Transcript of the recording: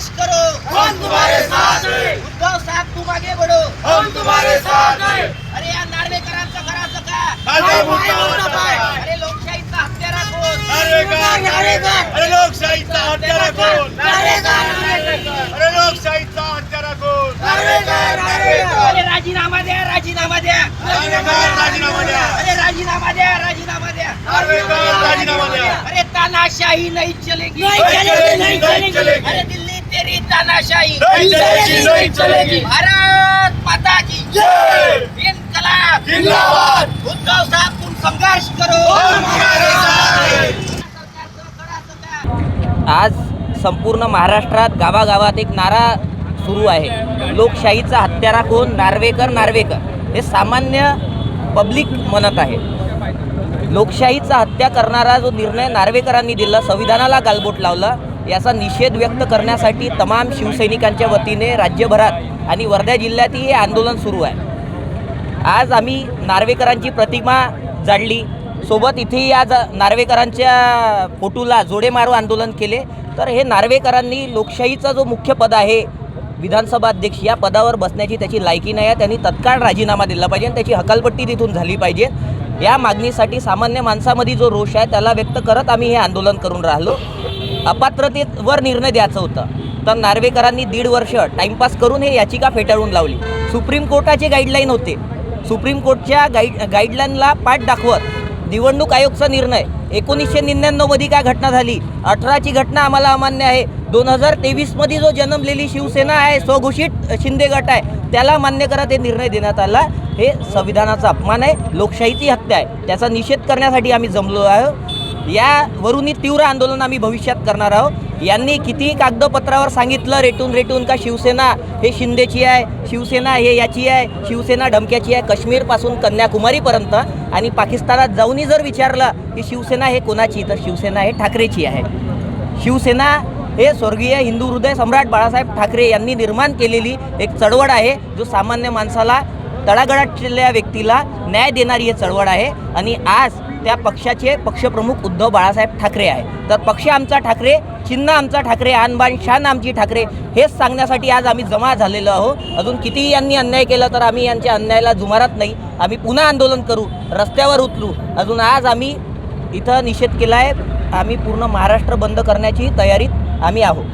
संघर्ष करो। हम तुम्हारे साथ हैं। उद्धव साहेब तुम आगे बढ़ो। हम तुम्हारे साथ हैं। अरे या नार्वेकरांचं करायचं काय? अरे लोकशाहीचा हत्यारा कोण? अरे लोकशाहीचा हत्यारा कोण. अरे लोकशाहीचा हत्यारा कोण? अरे राजीनामा द्या राजीनामा द्या। राजीनामा द्या। अरे राजीनामा द्या राजीनामा द्या। राजीनामा द्या। अरे तानाशाही नहीं चलेगी। नहीं चलेगी, नहीं चलेगी. अरे दिल्ली तानाशाही. नहीं चलेगी, नहीं चलेगी. भारत माता की जय! इनकलाब. जिंदाबाद! उद्धव साहब तुम संघर्ष करो. आज संपूर्ण महाराष्ट्रात गावागावात एक नारा सुरू आहे. लोकशाहीचा हत्यारा कोण? नार्वेकर नार्वेकर. हे सामान्य पब्लिक म्हणत आहे. लोकशाहीचा हत्या करणारा जो निर्णय नार्वेकरांनी दिला संविधानाला गालबोट लावला याचा निषेध व्यक्त करण्यासाठी तमाम शिवसैनिकांच्या वतीने राज्यभरात आणि वर्धा जिल्ह्यातही हे आंदोलन सुरू आहे. आज आम्ही नार्वेकरांची प्रतिमा जाळली सोबत इथेही आज नार्वेकरांच्या फोटोला जोडे मारू आंदोलन केले. तर हे नार्वेकरांनी लोकशाहीचा जो मुख्य पद आहे विधानसभा अध्यक्ष या पदावर बसण्याची त्याची लायकी नाही आहे. त्यांनी तत्काळ राजीनामा दिला पाहिजे आणि त्याची हकालपट्टी तिथून झाली पाहिजे. या मागणीसाठी सामान्य माणसामध्ये जो रोष आहे त्याला व्यक्त करत आम्ही हे आंदोलन करून राहिलो. अपात्रतेवर निर्णय द्यायचं होतं. तर नार्वेकरांनी दीड वर्ष टाइमपास करून हे याचिका फेटाळून लावली. सुप्रीम कोर्टाचे गाईडलाईन होते. सुप्रीम कोर्टच्या गाईड गाईडलाईनला पाठ दाखवत निवडणूक आयोगचा निर्णय. एकोणीसशे निन्याण्णवमध्ये काय घटना झाली? अठराची घटना आम्हाला अमान्य आहे. दोन हजार तेवीसमध्ये जो जन्मलेली शिवसेना आहे स्वघोषित शिंदे गट आहे त्याला मान्य करत हे निर्णय देण्यात आला. हे संविधानाचा अपमान आहे. लोकशाहीची हत्या आहे. त्याचा निषेध करण्यासाठी आम्ही जमलो आहोत यावरूनही तीव्र आंदोलन आम्ही भविष्यात करणार आहोत. यांनी कितीही कागदपत्रावर सांगितलं रेटून रेटून का शिवसेना हे शिंदेची आहे शिवसेना हे याची आहे शिवसेना ढमक्याची आहे काश्मीरपासून कन्याकुमारीपर्यंत आणि पाकिस्तानात जाऊनही जर विचारलं की शिवसेना हे कोणाची तर शिवसेना हे ठाकरेची आहे. शिवसेना हे स्वर्गीय हिंदू हृदय सम्राट बाळासाहेब ठाकरे यांनी निर्माण केलेली एक चळवळ आहे जो सामान्य माणसाला तळागळातल्या व्यक्तीला न्याय देणारी ही चळवळ आहे आणि आज त्या पक्षाचे पक्षप्रमुख उद्धव बाळासाहेब ठाकरे आहे. तर पक्ष आमचा ठाकरे चिन्ह आमचा ठाकरे आनबान शान आमची ठाकरे हेच सांगण्यासाठी आज आम्ही जमा झालेलो आहोत. अजून कितीही यांनी अन्याय केला तर आम्ही यांच्या अन्यायाला जुमारत नाही. आम्ही पुन्हा आंदोलन करू रस्त्यावर उतरू. अजून आज आम्ही इथं निषेध केला आहे आम्ही पूर्ण महाराष्ट्र बंद करण्याची तयारीत आम्ही आहोत.